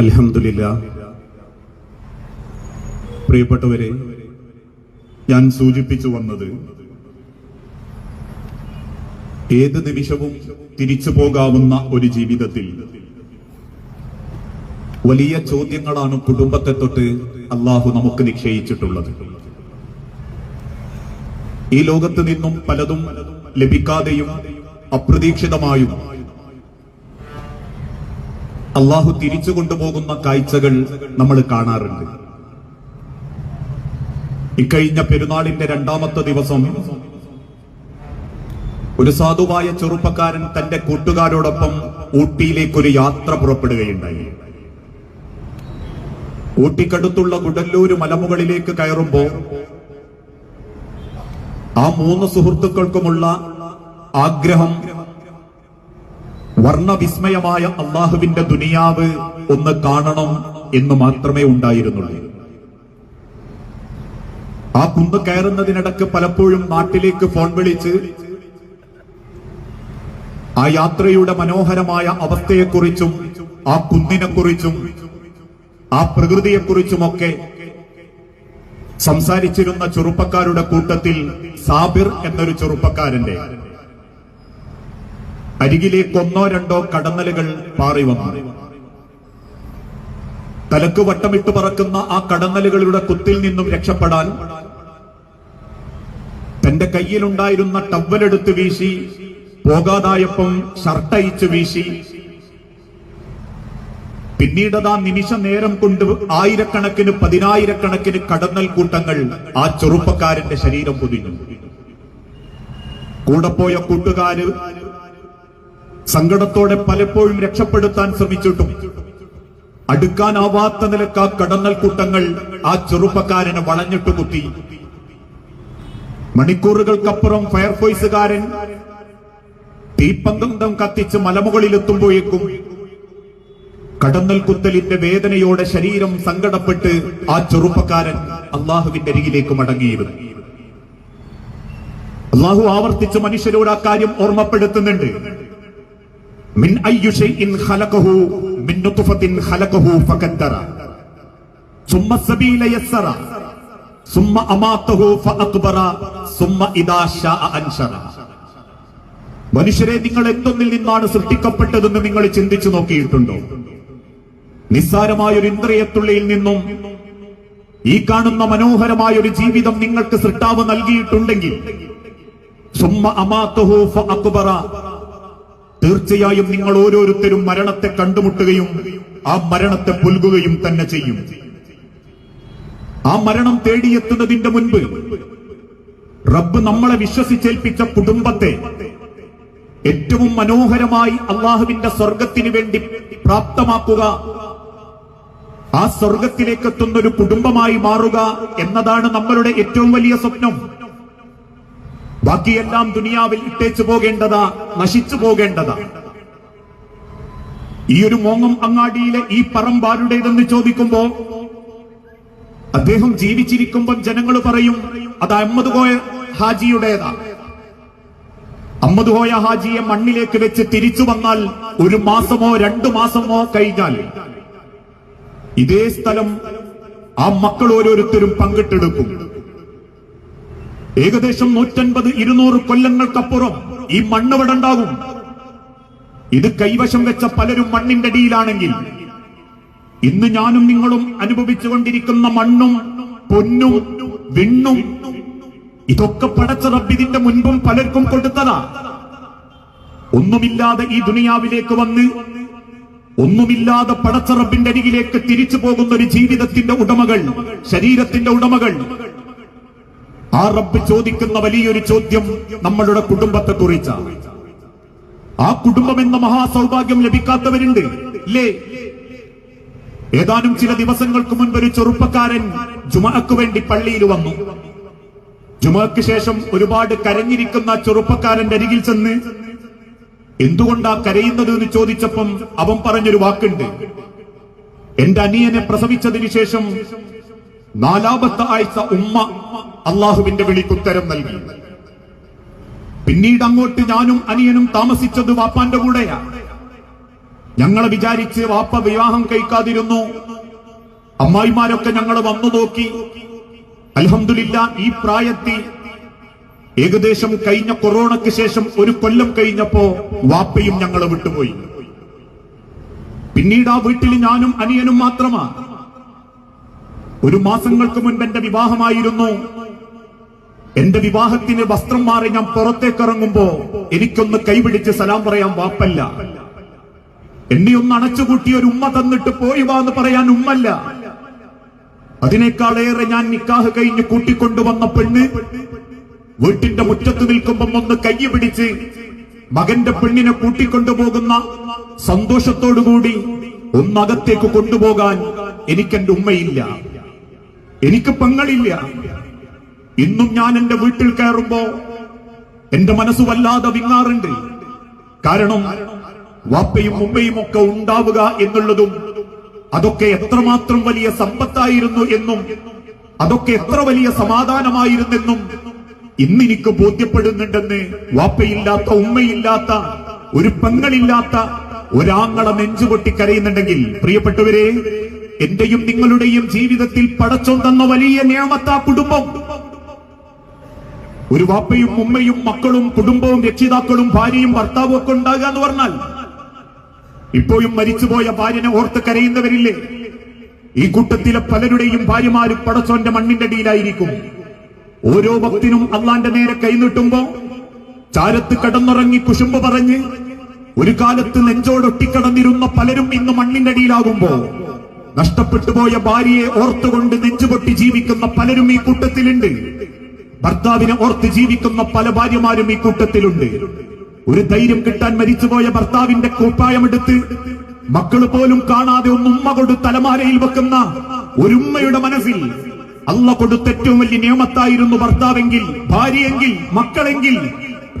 അൽഹംദുലില്ല. പ്രിയപ്പെട്ടവരെ ഞാൻ സൂചിപ്പിച്ചു വന്നത് ഏത് നിമിഷവും തിരിച്ചു പോകാവുന്ന ഒരു ജീവിതത്തിൽ വലിയ ചോദ്യങ്ങളാണ് കുടുംബത്തെ തൊട്ട് അള്ളാഹു നമുക്ക് നിശ്ചയിച്ചിട്ടുള്ളത്. ഈ ലോകത്ത് നിന്നും പലതും ലഭിക്കാതെയും അപ്രതീക്ഷിതമായും അള്ളാഹു തിരിച്ചു കൊണ്ടുപോകുന്ന കാഴ്ചകൾ നമ്മൾ കാണാറുണ്ട്. ഇക്കഴിഞ്ഞ പെരുന്നാളിന്റെ രണ്ടാമത്തെ ദിവസം ഒരു സാധുവായ ചെറുപ്പക്കാരൻ തന്റെ കൂട്ടുകാരോടൊപ്പം ഊട്ടിയിലേക്ക് ഒരു യാത്ര പുറപ്പെടുകയുണ്ടായി. ഊട്ടിക്കടുത്തുള്ള ഗുഡല്ലൂര് മലമുകളിലേക്ക് കയറുമ്പോ ആ മൂന്ന് സുഹൃത്തുക്കൾക്കുമുള്ള ആഗ്രഹം വർണവിസ്മയമായ അള്ളാഹുവിന്റെ ദുനിയാവ് ഒന്ന് കാണണം എന്ന് മാത്രമേ ഉണ്ടായിരുന്നുള്ളൂ. ആ കുന്ന് കയറുന്നതിനിടക്ക് പലപ്പോഴും നാട്ടിലേക്ക് ഫോൺ വിളിച്ച് ആ യാത്രയുടെ മനോഹരമായ അവസ്ഥയെക്കുറിച്ചും ആ കുന്നിനെക്കുറിച്ചും ആ പ്രകൃതിയെക്കുറിച്ചുമൊക്കെ സംസാരിച്ചിരുന്ന ചെറുപ്പക്കാരുടെ കൂട്ടത്തിൽ സാബിർ എന്നൊരു ചെറുപ്പക്കാരന്റെ അരികിലേക്ക് ഒന്നോ രണ്ടോ കടന്നലുകൾ പാറി വന്നു. തലക്ക് വട്ടമിട്ട് പറക്കുന്ന ആ കടന്നലുകളുടെ കുത്തിൽ നിന്നും രക്ഷപ്പെടാൻ തന്റെ കയ്യിലുണ്ടായിരുന്ന ടവലെടുത്ത് വീശി പോകാതായപ്പം ഷർട്ടയിച്ച് വീശി. പിന്നീട് ആ നിമിഷ നേരം കൊണ്ട് ആയിരക്കണക്കിന് പതിനായിരക്കണക്കിന് കടന്നൽ കൂട്ടങ്ങൾ ആ ചെറുപ്പക്കാരന്റെ ശരീരം പൊതിഞ്ഞു. കൂടെ പോയ കൂട്ടുകാര് സങ്കടത്തോടെ പലപ്പോഴും രക്ഷപ്പെടുത്താൻ ശ്രമിച്ചിട്ടും അടുക്കാനാവാത്ത നിലയ്ക്ക് ആ കടന്നൽ കൂട്ടങ്ങൾ ആ ചെറുപ്പക്കാരനെ വളഞ്ഞിട്ടു കുത്തി. മണിക്കൂറുകൾക്കപ്പുറം ഫയർഫോഴ്സുകാരൻ തീപ്പന്തം കത്തിച്ച് മലമുകളിലെത്തുമ്പോഴേക്കും കടന്നൽ കുത്തലിന്റെ വേദനയോടെ ശരീരം സങ്കടപ്പെട്ട് ആ ചെറുപ്പക്കാരൻ അള്ളാഹുവിന്റെ അരികിലേക്ക് മടങ്ങിയിരുന്നു. അള്ളാഹു ആവർത്തിച്ച് മനുഷ്യരോട് ആ കാര്യം ഓർമ്മപ്പെടുത്തുന്നുണ്ട്. മിൻ അയ്യു ഖലഖഹു ഖലഖഹു മനുഷ്യരെ നിങ്ങൾ എന്തൊന്നിൽ നിന്നാണ് സൃഷ്ടിക്കപ്പെട്ടതെന്ന് നിങ്ങൾ ചിന്തിച്ചു നോക്കിയിട്ടുണ്ടോ? നിസ്സാരമായ ഒരു ഇന്ദ്രിയത്തുള്ളിയിൽ നിന്നും ഈ കാണുന്ന മനോഹരമായ ഒരു ജീവിതം നിങ്ങൾക്ക് സൃഷ്ടാവ് നൽകിയിട്ടുണ്ടെങ്കിൽ സുമ്മ ഫഅക്ബറ തീർച്ചയായും നിങ്ങൾ ഓരോരുത്തരും മരണത്തെ കണ്ടുമുട്ടുകയും ആ മരണത്തെ പുൽകുകയും തന്നെ ചെയ്യും. ആ മരണം തേടിയെത്തുന്നതിന്റെ മുൻപ് റബ്ബ് നമ്മളെ വിശ്വസിച്ചേൽപ്പിച്ച കുടുംബത്തെ ഏറ്റവും മനോഹരമായി അള്ളാഹുവിന്റെ സ്വർഗത്തിന് വേണ്ടി പ്രാപ്തമാക്കുക ആ സ്വർഗത്തിലേക്കെത്തുന്ന ഒരു കുടുംബമായി മാറുക എന്നതാണ് നമ്മളുടെ ഏറ്റവും വലിയ സ്വപ്നം. ബാക്കിയെല്ലാം ദുനിയാവിൽ ഇട്ടേച്ചു പോകേണ്ടതാ നശിച്ചു പോകേണ്ടതാ. ഈ ഒരു മോങ്ങം അങ്ങാടിയിലെ ഈ പറമ്പാരുടേതെന്ന് ചോദിക്കുമ്പോ അദ്ദേഹം ജീവിച്ചിരിക്കുമ്പോൾ ജനങ്ങൾ പറയും അത് അഹമ്മദ് കോയ ഹാജിയുടേതാ. അഹമ്മദ് കോയ ഹാജിയെ മണ്ണിലേക്ക് വെച്ച് തിരിച്ചു വന്നാൽ ഒരു മാസമോ രണ്ടു മാസമോ കഴിഞ്ഞാൽ ഇതേ സ്ഥലം ആ മക്കൾ ഓരോരുത്തരും പങ്കിട്ടെടുക്കും. ഏകദേശം നൂറ്റൻപത് ഇരുന്നൂറ് കൊല്ലങ്ങൾക്കപ്പുറം ഈ മണ്ണിവിടെ ഉണ്ടാകും ഇത് കൈവശം വെച്ച പലരും മണ്ണിന്റെ അടിയിലാണെങ്കിൽ. ഇന്ന് ഞാനും നിങ്ങളും അനുഭവിച്ചുകൊണ്ടിരിക്കുന്ന മണ്ണും പൊന്നും വിണ്ണും ഇതൊക്കെ പടച്ച റബ്ബിതിന്റെ മുൻപും പലർക്കും കൊടുത്തതാ. ഒന്നുമില്ലാതെ ഈ ദുനിയാവിലേക്ക് വന്ന് ഒന്നുമില്ലാതെ പടച്ച റബ്ബിന്റെ അരികിലേക്ക് തിരിച്ചു പോകുന്ന ഒരു ജീവിതത്തിന്റെ ഉടമകൾ ശരീരത്തിന്റെ ഉടമകൾ ആ റബ്ബ് ചോദിക്കുന്ന വലിയൊരു ചോദ്യം നമ്മളുടെ കുടുംബത്തെ കുറിച്ച. ആ കുടുംബം എന്ന മഹാസൗഭാഗ്യം ലഭിക്കാത്തവരുണ്ട്. ഇല്ലേ ഏതാനും ചില ദിവസങ്ങൾക്ക് മുൻപ് ഒരു ചെറുപ്പക്കാരൻ ജുമാക്ക് വേണ്ടി പള്ളിയിൽ വന്നു. ജുമാക്ക് ശേഷം ഒരുപാട് കരഞ്ഞിരിക്കുന്ന ചെറുപ്പക്കാരന്റെ അരികിൽ ചെന്ന് എന്തുകൊണ്ടാ കരയുന്നത് എന്ന് ചോദിച്ചപ്പം അവൻ പറഞ്ഞൊരു വാക്കുണ്ട്. എന്റെ അനിയനെ പ്രസവിച്ചതിന് ശേഷം നാലാമത്തെ ആഴ്ച ഉമ്മ അള്ളാഹുവിന്റെ വിളിക്കുത്തരം നൽകി. പിന്നീട് അങ്ങോട്ട് ഞാനും അനിയനും താമസിച്ചത് വാപ്പാന്റെ കൂടെയാ. ഞങ്ങളെ വിചാരിച്ച് വാപ്പ വിവാഹം കഴിക്കാതിരുന്നു. അമ്മായിമാരൊക്കെ ഞങ്ങൾ വന്നു നോക്കി. അലഹമില്ല ഈ പ്രായത്തിൽ ഏകദേശം കഴിഞ്ഞ കൊറോണയ്ക്ക് ശേഷം ഒരു കൊല്ലം കഴിഞ്ഞപ്പോ വാപ്പയും ഞങ്ങളെ വിട്ടുപോയി. പിന്നീട് ആ വീട്ടിൽ ഞാനും അനിയനും മാത്രമാണ് ഒരു മാസങ്ങൾക്ക് മുൻപ് എന്റെ വിവാഹമായിരുന്നു. എന്റെ വിവാഹത്തിന് വസ്ത്രം മാറി ഞാൻ പുറത്തേക്ക് ഇറങ്ങുമ്പോ എനിക്കൊന്ന് കൈപിടിച്ച് സലാം പറയാൻ വാപ്പല്ല. എന്നെ ഒന്ന് അണച്ചുകൂട്ടി ഒരു ഉമ്മ തന്നിട്ട് പോയി വാ എന്ന് പറയാൻ ഉമ്മല്ല. അതിനേക്കാളേറെ ഞാൻ നിക്കാഹ് കഴിഞ്ഞ് കൂട്ടിക്കൊണ്ടുവന്ന പെണ്ണ് വീട്ടിന്റെ മുറ്റത്ത് നിൽക്കുമ്പം ഒന്ന് കൈ പിടിച്ച് മകന്റെ പെണ്ണിനെ കൂട്ടിക്കൊണ്ടുപോകുന്ന സന്തോഷത്തോടുകൂടി ഒന്നകത്തേക്ക് കൊണ്ടുപോകാൻ എനിക്കെന്റെ ഉമ്മയില്ല. എനിക്ക് പെങ്ങളില്ല. ഇന്നും ഞാൻ എന്റെ വീട്ടിൽ കയറുമ്പോ എന്റെ മനസ്സ് വല്ലാതെ വിങ്ങാറുണ്ട്. കാരണം വാപ്പയും ഉമ്മയും ഒക്കെ ഉണ്ടാവുക എന്നുള്ളതും അതൊക്കെ എത്രമാത്രം വലിയ സമ്പത്തായിരുന്നു എന്നും അതൊക്കെ എത്ര വലിയ സമാധാനമായിരുന്നെന്നും ഇന്നെനിക്ക് ബോധ്യപ്പെടുന്നുണ്ടെന്ന് വാപ്പയില്ലാത്ത ഉമ്മയില്ലാത്ത ഒരു പെങ്ങളില്ലാത്ത ഒരാങ്ങളെ നെഞ്ചുപൊട്ടി കരയുന്നുണ്ടെങ്കിൽ പ്രിയപ്പെട്ടവരെ എന്റെയും നിങ്ങളുടെയും ജീവിതത്തിൽ പടച്ചോ തന്ന വലിയ നിയമത്താ കുടുംബം ഒരു വാപ്പയും ഉമ്മയും മക്കളും കുടുംബവും രക്ഷിതാക്കളും ഭാര്യയും ഭർത്താവും ഒക്കെ ഉണ്ടാകുക എന്ന് പറഞ്ഞാൽ ഇപ്പോഴും മരിച്ചുപോയ ഭാര്യനെ ഓർത്ത് കരയുന്നവരില്ലേ? ഈ കൂട്ടത്തിലെ പലരുടെയും ഭാര്യമാരും പടച്ചോന്റെ മണ്ണിന്റെ അടിയിലായിരിക്കും. ഓരോ ഭക്തിനും അള്ളാന്റെ നേരെ കൈനീട്ടുമ്പോ ചാരത്ത് കടന്നുറങ്ങി കുശുമ്പ് പറഞ്ഞ് ഒരു കാലത്ത് നെഞ്ചോടൊട്ടിക്കടന്നിരുന്ന പലരും ഇന്ന് മണ്ണിന്റെ അടിയിലാകുമ്പോ നഷ്ടപ്പെട്ടു പോയ ഭാര്യയെ ഓർത്തുകൊണ്ട് നെഞ്ചുപൊട്ടി ജീവിക്കുന്ന പലരും ഈ കൂട്ടത്തിലുണ്ട്. ഭർത്താവിനെ ഓർത്ത് ജീവിക്കുന്ന പല ഭാര്യമാരും ഈ കൂട്ടത്തിലുണ്ട്. ഒരു ധൈര്യം കിട്ടാൻ മരിച്ചുപോയ ഭർത്താവിന്റെ കൂപ്പായമെടുത്ത് മക്കൾ പോലും കാണാതെ ഒന്ന് ഉമ്മ കൊണ്ട് തലമാരയിൽ വെക്കുന്ന ഒരു ഉമ്മയുടെ മനസ്സിൽ അല്ല കൊടുത്ത ഏറ്റവും വലിയ നിയമത്തായിരുന്നു ഭർത്താവെങ്കിൽ ഭാര്യയെങ്കിൽ മക്കളെങ്കിൽ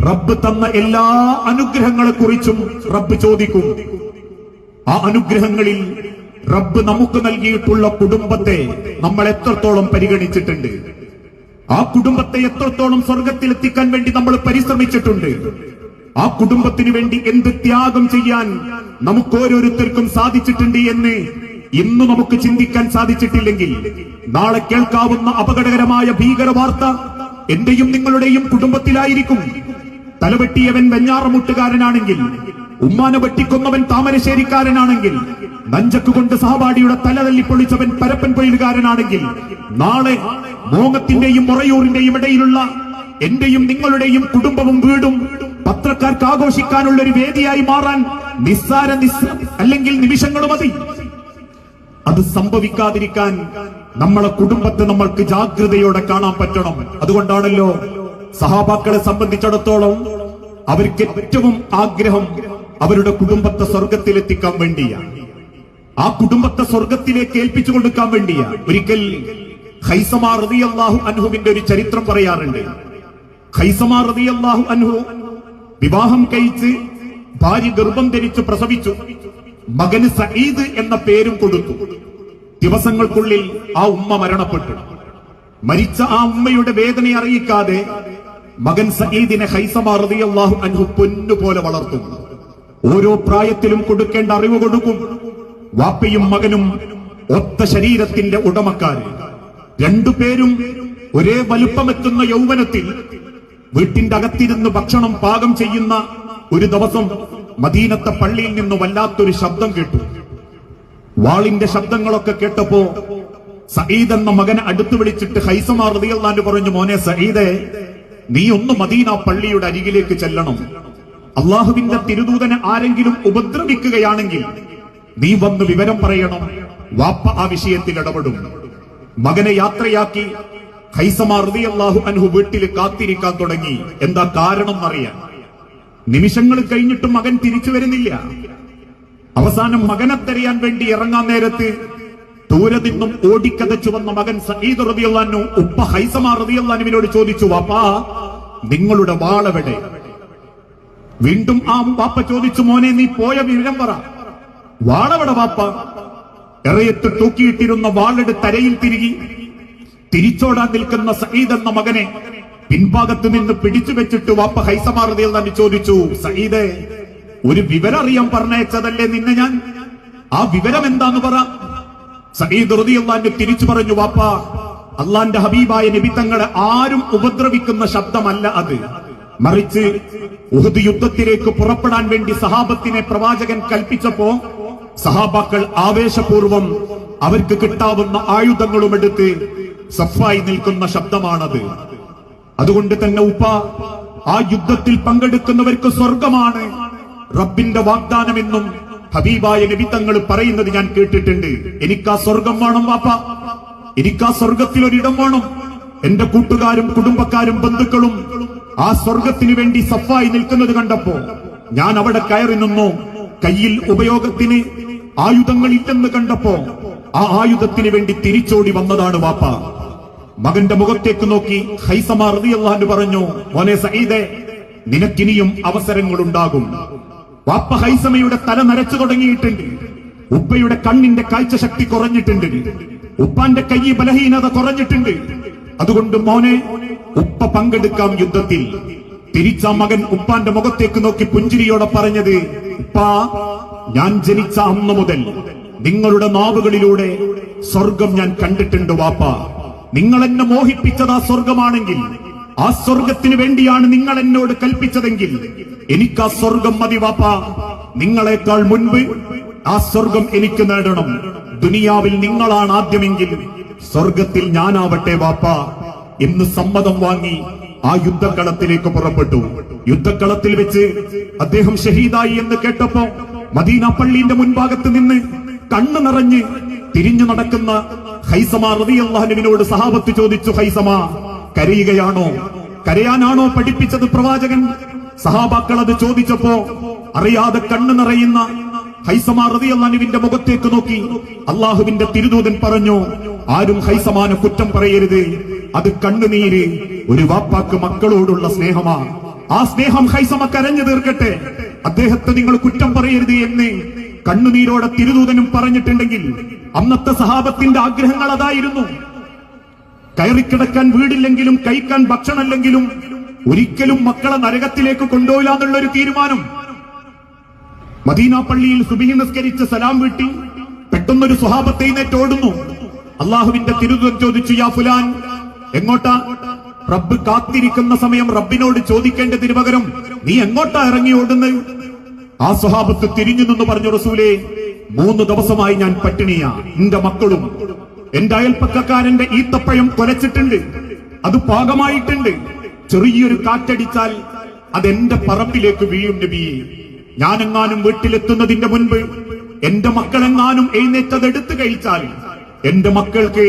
റബ്ബ് തന്ന എല്ലാ അനുഗ്രഹങ്ങളെ കുറിച്ചും റബ്ബ് ചോദിക്കും. ആ അനുഗ്രഹങ്ങളിൽ റബ്ബ് നമുക്ക് നൽകിയിട്ടുള്ള കുടുംബത്തെ നമ്മൾ എത്രത്തോളം പരിഗണിച്ചിട്ടുണ്ട്? ആ കുടുംബത്തെ എത്രത്തോളം സ്വർഗത്തിലെത്തിക്കാൻ വേണ്ടി നമ്മൾ പരിശ്രമിച്ചിട്ടുണ്ട്? ആ കുടുംബത്തിന് വേണ്ടി എന്ത് ത്യാഗം ചെയ്യാൻ നമുക്ക് ഓരോരുത്തർക്കും സാധിച്ചിട്ടുണ്ട് എന്ന് ഇന്ന് നമുക്ക് ചിന്തിക്കാൻ സാധിച്ചിട്ടില്ലെങ്കിൽ നാളെ കേൾക്കാവുന്ന അപകടകരമായ ഭീകര വാർത്ത എന്റെയും നിങ്ങളുടെയും കുടുംബത്തിലായിരിക്കും. തലവെട്ടിയവൻ വെഞ്ഞാറമുട്ടുകാരനാണെങ്കിൽ ഉമ്മാനെ വെട്ടിക്കൊന്നവൻ താമരശ്ശേരിക്കാരനാണെങ്കിൽ നഞ്ചക്ക് കൊണ്ട് സഹപാഠിയുടെ തല തല്ലിപ്പൊളിച്ചവൻ പരപ്പൻ പൊയിലുകാരനാണെങ്കിൽ നാളെ മോങ്ങത്തിന്റെയും മുറയൂറിന്റെയും ഇടയിലുള്ള എന്റെയും നിങ്ങളുടെയും കുടുംബവും വീടും പത്രക്കാർക്ക് ആഘോഷിക്കാനുള്ള ഒരു വേദിയായി മാറാൻ നിസ്സാര നിസ്സ അല്ലെങ്കിൽ നിമിഷങ്ങൾ മതി. അത് സംഭവിക്കാതിരിക്കാൻ നമ്മളെ കുടുംബത്തെ നമ്മൾക്ക് ജാഗ്രതയോടെ കാണാൻ പറ്റണം. അതുകൊണ്ടാണല്ലോ സഹാബാക്കളെ സംബന്ധിച്ചിടത്തോളം അവർക്ക് ഏറ്റവും ആഗ്രഹം അവരുടെ കുടുംബത്തെ സ്വർഗത്തിലെത്തിക്കാൻ വേണ്ടിയാണ്. ആ കുടുംബത്തെ സ്വർഗത്തിലേക്ക് ഏൽപ്പിച്ചു കൊടുക്കാൻ വേണ്ടിയാ. ഒരിക്കൽ ഹൈസമാ റളിയല്ലാഹു അൻഹുവിന്റെ ഒരു ചരിത്രം പറയാറുണ്ട്. ഹൈസമാ റളിയല്ലാഹു അൻഹു വിവാഹം കഴിച്ച് ഭാര്യ ഗർഭം ധരിച്ച് പ്രസവിച്ചു. മകന് സഈദ് എന്ന പേരും കൊടുത്തു. ദിവസങ്ങൾക്കുള്ളിൽ ആ ഉമ്മ മരണപ്പെട്ടു. മരിച്ച ആ ഉമ്മയുടെ വേദന അറിയിക്കാതെ മകൻ സഈദിനെ ഹൈസമാ റളിയല്ലാഹു അൻഹു പൊന്നുപോലെ വളർത്തും. ഓരോ പ്രായത്തിലും കൊടുക്കേണ്ട അറിവ് കൊടുക്കും. വാപ്പയും മകനും ഒത്ത ശരീരത്തിന്റെ ഉടമക്കാര്. രണ്ടുപേരും ഒരേ വലുപ്പമെത്തുന്ന യൗവനത്തിൽ വീട്ടിന്റെ അകത്തിരുന്ന് ഭക്ഷണം പാകം ചെയ്യുന്ന ഒരു ദിവസം മദീനത്തെ പള്ളിയിൽ നിന്ന് വല്ലാത്തൊരു ശബ്ദം കേട്ടു. വാളിന്റെ ശബ്ദങ്ങളൊക്കെ കേട്ടപ്പോ സഈദ് എന്ന മകനെ അടുത്ത് വിളിച്ചിട്ട് ഹൈസമാർ റളിയല്ലാഹു പറഞ്ഞു മോനെ സഈദെ നീ ഒന്ന് മദീന പള്ളിയുടെ അരികിലേക്ക് ചെല്ലണം. അള്ളാഹുവിന്റെ തിരുദൂതനെ ആരെങ്കിലും ഉപദ്രവിക്കുകയാണെങ്കിൽ നീ വന്ന് വിവരം പറയണം. വാപ്പ ആ വിഷയത്തിൽ ഇടപെടും. മകനെ യാത്രയാക്കി ഹൈസമാർ അള്ളാഹു അൻഹു വീട്ടിൽ കാത്തിരിക്കാൻ തുടങ്ങി. എന്താ കാരണം അറിയാൻ? നിമിഷങ്ങൾ കഴിഞ്ഞിട്ട് മകൻ തിരിച്ചു വരുന്നില്ല. അവസാനം മകനെ തെരയാൻ വേണ്ടി ഇറങ്ങാൻ നേരത്ത് ദൂരെ നിന്നും ഓടിക്കതച്ചു വന്ന മകൻ സഹീദ് റളിയല്ലാഹു ഉപ്പ ഹൈസമാർ റളിയല്ലാഹുവിനോട് ചോദിച്ചു വാപ്പാ നിങ്ങളുടെ വാളെവിടെ? വീണ്ടും ആ വാപ്പ ചോദിച്ചു മോനെ നീ പോയ വിവരം പറ. വാളെവിടെ വാപ്പ എറയത്ത് തൂക്കിയിട്ടിരുന്ന വാളെടു തരയിൽ തിരികി തിരിച്ചോടാൻ നിൽക്കുന്ന സഈദ് എന്ന മകനെ പിൻഭാഗത്ത് നിന്ന് പിടിച്ചു വെച്ചിട്ട് വാപ്പ ഹൈസമാർ തന്നെ ചോദിച്ചു സഈദേ ഒരു വിവരം അറിയാൻ പറഞ്ഞയച്ചതല്ലേ നിന്നെ ഞാൻ? ആ വിവരം എന്താന്ന് പറ. സഹീദ് റളിയല്ലാഹു തിരിച്ചു പറഞ്ഞു വാപ്പ അള്ളാന്റെ ഹബീബായ നിമിത്തങ്ങളെ ആരും ഉപദ്രവിക്കുന്ന ശബ്ദമല്ല അത്. മറിച്ച് ഉഹദ് യുദ്ധത്തിലേക്ക് പുറപ്പെടാൻ വേണ്ടി സഹാബത്തിനെ പ്രവാചകൻ കൽപ്പിച്ചപ്പോ സഹാബാക്കൾ ആവേശപൂർവം അവർക്ക് കിട്ടാവുന്ന ആയുധങ്ങളും എടുത്ത് സഫായി നിൽക്കുന്ന ശബ്ദമാണത്. അതുകൊണ്ട് തന്നെ ഉപ്പ ആ യുദ്ധത്തിൽ പങ്കെടുക്കുന്നവർക്ക് സ്വർഗമാണ്. റബ്ബിന്റെ വാഗ്ദാനമെന്നും ഹബീബായ നബി തങ്ങൾ പറയുന്നത് ഞാൻ കേട്ടിട്ടുണ്ട്. എനിക്ക് ആ സ്വർഗം വേണം വാപ്പ. എനിക്ക് ആ സ്വർഗത്തിൽ ഒരിടം വേണം. എന്റെ കൂട്ടുകാരും കുടുംബക്കാരും ബന്ധുക്കളും ആ സ്വർഗത്തിന് വേണ്ടി സഫായി നിൽക്കുന്നത് കണ്ടപ്പോ ഞാൻ അവിടെ കയറി നിന്നു. കയ്യിൽ ഉപയോഗത്തിന് ആയുധങ്ങൾ ഇല്ലെന്ന് കണ്ടപ്പോ ആ ആയുധത്തിന് വേണ്ടി തിരിച്ചോടി വന്നതാണ് വാപ്പ. മകന്റെ മുഖത്തേക്ക് നോക്കി ഹൈസമ റളിയല്ലാഹു പറഞ്ഞു മോനെ സഈദെ നിനക്കിനിയും അവസരങ്ങളുണ്ടാകും. വാപ്പ ഹൈസമയുടെ തല നരച്ചു തുടങ്ങിയിട്ടുണ്ട് ഉപ്പയുടെ കണ്ണിന്റെ കാഴ്ച ശക്തി കുറഞ്ഞിട്ടുണ്ട് ഉപ്പാന്റെ കൈ ബലഹീനത കുറഞ്ഞിട്ടുണ്ട്. അതുകൊണ്ട് മോനെ ഉപ്പ പങ്കെടുക്കാം യുദ്ധത്തിൽ. തിരിച്ച മകൻ ഉപ്പാന്റെ മുഖത്തേക്ക് നോക്കി പുഞ്ചിരിയോടെ പറഞ്ഞത് ഉപ്പാ ഞാൻ ജനിച്ച അന്ന് മുതൽ നിങ്ങളുടെ നാവുകളിലൂടെ സ്വർഗം ഞാൻ കണ്ടിട്ടുണ്ട് വാപ്പ. നിങ്ങൾ എന്നെ മോഹിപ്പിച്ചത് ആ സ്വർഗമാണെങ്കിൽ ആ സ്വർഗത്തിന് വേണ്ടിയാണ് നിങ്ങൾ എന്നോട് കൽപ്പിച്ചതെങ്കിൽ എനിക്ക് ആ സ്വർഗം മതി വാപ്പ. നിങ്ങളെക്കാൾ മുൻപ് ആ സ്വർഗം എനിക്ക് നേടണം. ദുനിയാവിൽ നിങ്ങളാണ് ആദ്യമെങ്കിൽ സ്വർഗത്തിൽ ഞാനാവട്ടെ വാപ്പ. എന്ന് സമ്മതം വാങ്ങി ആ യുദ്ധക്കളത്തിലേക്ക് പുറപ്പെട്ടു. യുദ്ധക്കളത്തിൽ വെച്ച് അദ്ദേഹം ഷഹീദായി എന്ന് കേട്ടപ്പോ മദീന പള്ളിന്റെ മുൻഭാഗത്ത് നിന്ന് കണ്ണു നിറഞ്ഞ് തിരിഞ്ഞു നടക്കുന്ന ഹൈസമ അള്ളഹനുവിനോട് സഹാബത്ത് ചോദിച്ചു ഹൈസമ കരയുകയാണോ? കരയാനാണോ പഠിപ്പിച്ചത് പ്രവാചകൻ? സഹാബാക്കൾ അത് ചോദിച്ചപ്പോ അറിയാതെ കണ്ണു നിറയുന്ന ഹൈസമ അള്ളഹനുവിന്റെ മുഖത്തേക്ക് നോക്കി അള്ളാഹുവിന്റെ തിരുദൂതൻ പറഞ്ഞു ആരും ഹൈസമാനെ കുറ്റം പറയരുത്. അത് കണ്ണുനീര് ഒരു വാപ്പാക്ക് മക്കളോടുള്ള സ്നേഹമാ ആ സ്നേഹം ഹൈസമ കരഞ്ഞു തീർക്കട്ടെ. അദ്ദേഹത്തെ നിങ്ങൾ കുറ്റം പറയരുത് എന്ന് കണ്ണുനീരോടെ തിരുദൂതനും പറഞ്ഞിട്ടുണ്ടെങ്കിൽ അന്നത്തെ സഹാബത്തിന്റെ ആഗ്രഹങ്ങൾ അതായിരുന്നു. കയറിക്കിടക്കാൻ വീടില്ലെങ്കിലും കഴിക്കാൻ ഭക്ഷണമല്ലെങ്കിലും ഒരിക്കലും മക്കളെ നരകത്തിലേക്ക് കൊണ്ടുപോയില്ല എന്നുള്ള ഒരു തീരുമാനം. മദീന പള്ളിയിൽ സുബിഹി നിസ്കരിച്ച് സലാം വീട്ടി പെട്ടെന്നൊരു സ്വഹാബത്തെ ഓടുന്നു. അള്ളാഹുവിന്റെ തിരുദൂതൻ ചോദിച്ചു യാ ഫുലാൻ എങ്ങോട്ടാ? റബ്ബ് കാത്തിരിക്കുന്ന സമയം റബ്ബിനോട് ചോദിക്കേണ്ടതിന് പകരം നീ എങ്ങോട്ടാ ഇറങ്ങി ഓടുന്നത്? ആ സ്വഹാബത്ത് തിരിഞ്ഞു നിന്ന് പറഞ്ഞു റസൂലേ മൂന്ന് ദിവസമായി ഞാൻ പട്ടിണിയാ. എന്റെ മക്കളും എന്റെ അയൽപ്പക്കക്കാരന്റെ ഈത്തപ്പഴം കൊലച്ചിട്ടുണ്ട്. അത് പാകമായിട്ടുണ്ട്. ചെറിയൊരു കാറ്റടിച്ചാൽ അതെന്റെ പറമ്പിലേക്ക് വീഴും നബിയെ ഞാനെങ്ങാനും വീട്ടിലെത്തുന്നതിന്റെ മുൻപ് എന്റെ മക്കളെങ്ങാനും എഴുന്നേറ്റത് എടുത്തു കഴിച്ചാൽ എന്റെ മക്കൾക്ക്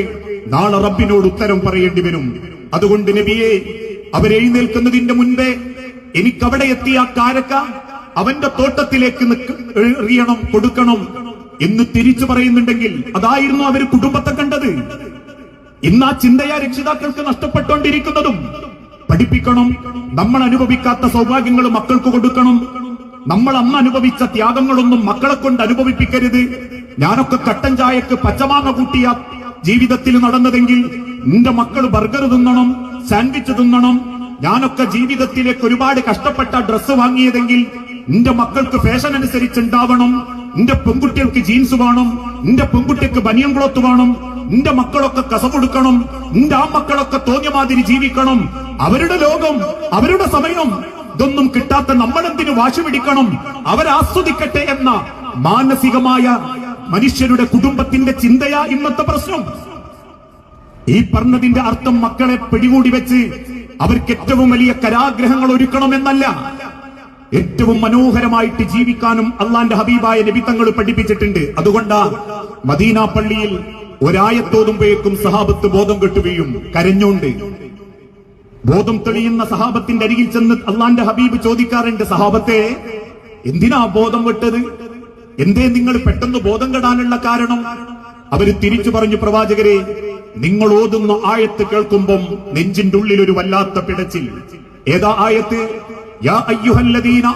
നാളെ റബ്ബിനോട് ഉത്തരം പറയേണ്ടി വരും. അതുകൊണ്ട് നബിയെ അവരെഴുന്നേൽക്കുന്നതിന്റെ മുൻപേ എനിക്കവിടെ എത്തിയ ആ കാരക്ക അവന്റെ തോട്ടത്തിലേക്ക് എറിയണം കൊടുക്കണം എന്ന് തിരിച്ചു പറയുന്നുണ്ടെങ്കിൽ അതായിരുന്നു അവർ കുടുംബത്തെ കണ്ടത്. ഇന്ന് ആ ചിന്തയാ രക്ഷിതാക്കൾക്ക് നഷ്ടപ്പെട്ടുകൊണ്ടിരിക്കുന്നതും പഠിപ്പിക്കണം നമ്മൾ അനുഭവിക്കാത്ത സൗഭാഗ്യങ്ങൾ മക്കൾക്ക് കൊടുക്കണം. നമ്മൾ അന്ന് അനുഭവിച്ച ത്യാഗങ്ങളൊന്നും മക്കളെ കൊണ്ട് അനുഭവിപ്പിക്കരുത്. ഞാനൊക്കെ കട്ടൻ ചായക്ക് പച്ചമാങ്ങ കൂട്ടിയ ജീവിതത്തിൽ നടന്നതെങ്കിൽ നിന്റെ മക്കൾ ബർഗർ തിന്നണം സാൻഡ്വിച്ച് തിന്നണം. ഞാനൊക്കെ ജീവിതത്തിലേക്ക് ഒരുപാട് കഷ്ടപ്പെട്ട ഡ്രസ്സ് വാങ്ങിയതെങ്കിൽ നിന്റെ മക്കൾക്ക് ഫാഷൻ അനുസരിച്ച് ഉണ്ടാവണം നിന്റെ പെൺകുട്ടികൾക്ക് ജീൻസ് വേണം. നിന്റെ പെൺകുട്ടിക്ക് ബനിയൻ ക്ലോത്ത് വേണം. നിന്റെ മക്കളൊക്കെ കസ കൊടുക്കണം നിന്റെ ആ മക്കളൊക്കെ തോന്നിയ മാതിരി ജീവിക്കണം. അവരുടെ ലോകം അവരുടെ സമയം ഇതൊന്നും കിട്ടാത്ത നമ്മളെന്തിനു വാശി പിടിക്കണം? അവരാസ്വദിക്കട്ടെ എന്ന മാനസികമായ മനുഷ്യരുടെ കുടുംബത്തിന്റെ ചിന്തയാ ഇന്നത്തെ പ്രശ്നം. ഈ പറഞ്ഞതിന്റെ അർത്ഥം മക്കളെ പിടികൂടി വെച്ച് അവർക്ക് ഏറ്റവും വലിയ കരാഗ്രഹങ്ങൾ ഒരുക്കണമെന്നല്ല. ഏറ്റവും മനോഹരമായിട്ട് ജീവിക്കാനും അള്ളാന്റെ ഹബീബായ ലഭിത്തങ്ങൾ പഠിപ്പിച്ചിട്ടുണ്ട്. അതുകൊണ്ടാ മദീന പള്ളിയിൽ ഒരായത്തോതുമ്പോഴേക്കും സഹാബത്ത് ബോധം കെട്ടുകയും കരഞ്ഞുകൊണ്ട്. ബോധം തെളിയുന്ന സഹാബത്തിന്റെ അരികിൽ ചെന്ന് അള്ളാന്റെ ഹബീബ് ചോദിക്കാറുണ്ട് സഹാബത്തെ എന്തിനാ ബോധം വിട്ടത് എന്തേ നിങ്ങൾ പെട്ടെന്ന് ബോധം കെടാനുള്ള കാരണം? അവർ തിരിച്ചു പറഞ്ഞു പ്രവാചകരെ നിങ്ങൾ ഓതുന്ന ആയത്ത് കേൾക്കുമ്പം നെഞ്ചിന്റെ ഉള്ളിൽ ഒരു വല്ലാത്ത പിടച്ചിൽ. ഏതാ ആയത്ത്? യാ അയ്യുഹല്ലദീന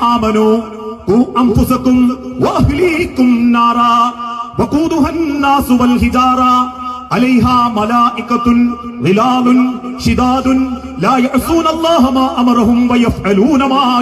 വഅഹ്ലീകും അലൈഹാ മലായികത്തുൻ ലാ മാ അമറഹും വയഫ്അലൂന മാ